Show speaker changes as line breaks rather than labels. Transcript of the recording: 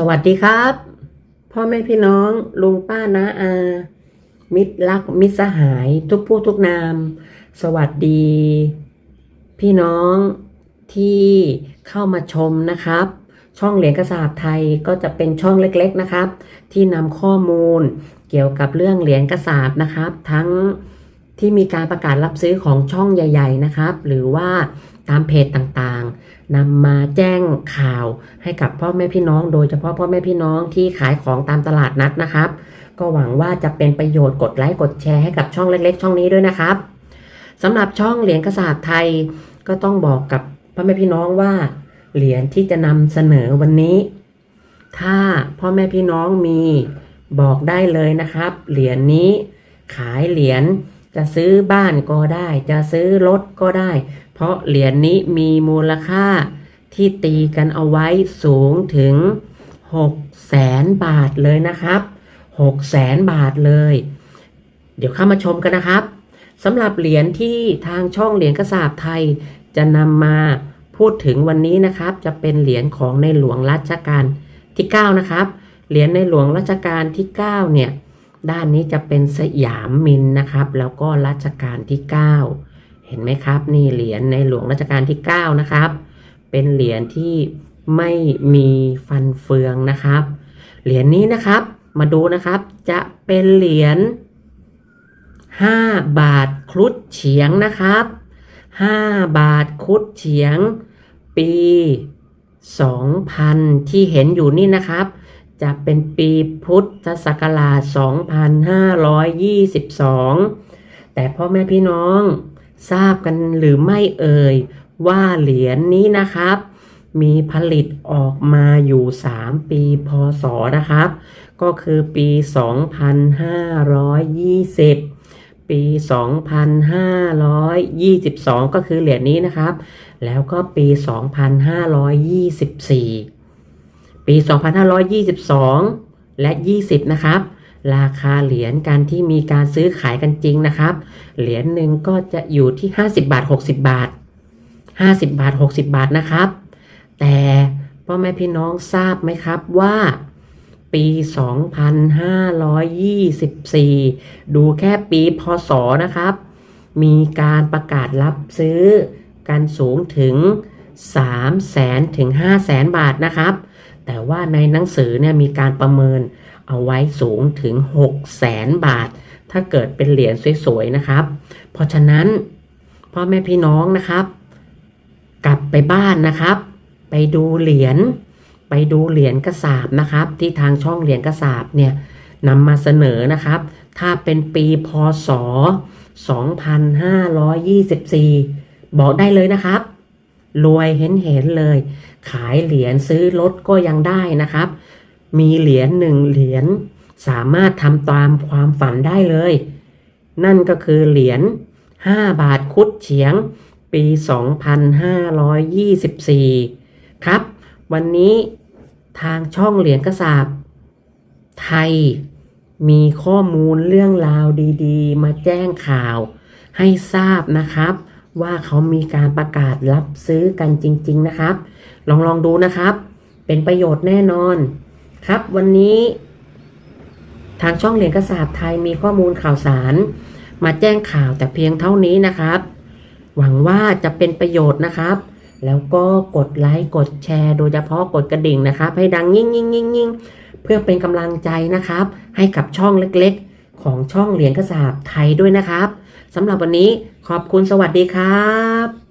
สวัสดีครับ พ่อแม่พี่น้องลุงป้าน้าอา มิตรรักมิตรสหายทุกผู้ทุกนาม สวัสดี พี่น้องที่เข้ามาชมนะครับ ช่องเหรียญกระสาบไทยก็จะเป็นช่องเล็กๆนะครับ ที่นำข้อมูลเกี่ยวกับเรื่องเหรียญกระสาบนะครับ ทั้ง ที่มีการประกาศรับซื้อของช่องใหญ่ ๆ นะครับ หรือว่าตามเพจต่างๆนำมาแจ้งข่าวให้กับพ่อแม่พี่น้อง โดยเฉพาะพ่อแม่พี่น้องที่ขายของตามตลาดนัดนะครับ ก็หวังว่าจะเป็นประโยชน์กดไลค์กดแชร์ให้กับช่องเล็ก ๆ ช่องนี้ด้วยนะครับสำหรับช่องเหรียญกระสาบไทยก็ต้องบอกกับพ่อแม่พี่น้องว่า เหรียญที่จะนำเสนอวันนี้ ถ้าพ่อแม่พี่น้องมีบอกได้เลยนะครับ เหรียญนี้ขายเหรียญ จะซื้อบ้านก็ได้ จะซื้อรถก็ได้ เพราะเหรียญนี้มีมูลค่าที่ตีกันเอาไว้สูงถึง6แสนบาทเลยนะครับ6แสนบาทเลย เดี๋ยวเข้ามาชมกันนะครับสำหรับเหรียญที่ทางช่องเหรียญกระสาบไทยจะนำมาพูดถึงวันนี้นะครับ จะเป็นเหรียญของในหลวงรัชกาลที่ 9 นะครับ เหรียญในหลวงรัชกาลที่ 9 เนี่ย ด้านนี้จะเป็นสยามมินนะครับ แล้วก็รัชกาลที่ 9 เห็นไหมครับ นี่เหรียญในหลวงรัชกาลที่ 9 นะครับ เป็นเหรียญที่ไม่มีฟันเฟืองนะครับ เหรียญนี้นะครับ มาดูนะครับ จะเป็นเหรียญ5บาทครุฑเฉียงนะครับ 5 บาทครุฑเฉียง ปี 2000 ที่เห็นอยู่นี่นะครับ จะเป็นปีพุทธศักราช 2522 แต่พ่อแม่พี่น้องทราบกันหรือไม่เอ่ย ว่าเหรียญนี้นะครับ มีผลิตออกมาอยู่ 3 ปีพศนะครับ ก็คือปี 2520ปี 2522 ก็คือเหรียญนี้นะครับ แล้วก็ปี 2524 ปี 2522 และ 20 นะครับ ราคาเหรียญการที่มีการซื้อขายกันจริงนะครับ เหรียญหนึ่งก็จะอยู่ที่ 50 บาท 60 บาท 50 บาท 60 บาทนะครับ แต่พ่อแม่พี่น้องทราบไหมครับว่าปี 2524 ดูแค่ปีพศนะครับ มีการประกาศรับซื้อกันสูงถึง3แสนถึง5แสนบาทนะครับ แต่ว่าในหนังสือเนี่ยมีการประเมินเอาไว้สูงถึง6แสนบาท ถ้าเกิดเป็นเหรียญสวยๆนะครับ เพราะฉะนั้นพ่อแม่พี่น้องนะครับ กลับไปบ้านนะครับ ไปดูเหรียญไปดูเหรียญกระสาบนะครับ ที่ทางช่องเหรียญกระสาบเนี่ยนำมาเสนอนะครับ ถ้าเป็นปีพศ 2524 บอกได้เลยนะครับ รวยเห็นเห็นเลย ขายเหรียญซื้อรถก็ยังได้นะครับ มีเหรียญหนึ่งเหรียญสามารถทำตามความฝันได้เลย นั่นก็คือเหรียญ5บาทคุดเฉียง ปี 2524 ครับ วันนี้ทางช่องเหรียญกระสาบไทยมีข้อมูลเรื่องราวดีๆ มาแจ้งข่าวให้ทราบนะครับ ว่าเขามีการประกาศรับซื้อกันจริง ๆ นะครับ ลองลองดูนะครับ เป็นประโยชน์แน่นอน ครับวันนี้ทางช่องเหรียญกระสาบไทยมีข้อมูลข่าวสาร มาแจ้งข่าวแต่เพียงเท่านี้นะครับ หวังว่าจะเป็นประโยชน์นะครับ แล้วก็กดไลค์กดแชร์ โดยเฉพาะกดกระดิ่งนะครับ ให้ดังยิ่งยิ่งยิ่งยิ่งเพื่อเป็นกำลังใจนะครับ ให้กับช่องเล็กๆ ของช่องเหรียญกระสาบไทยด้วยนะครับ สำหรับวันนี้ขอบคุณสวัสดีครับ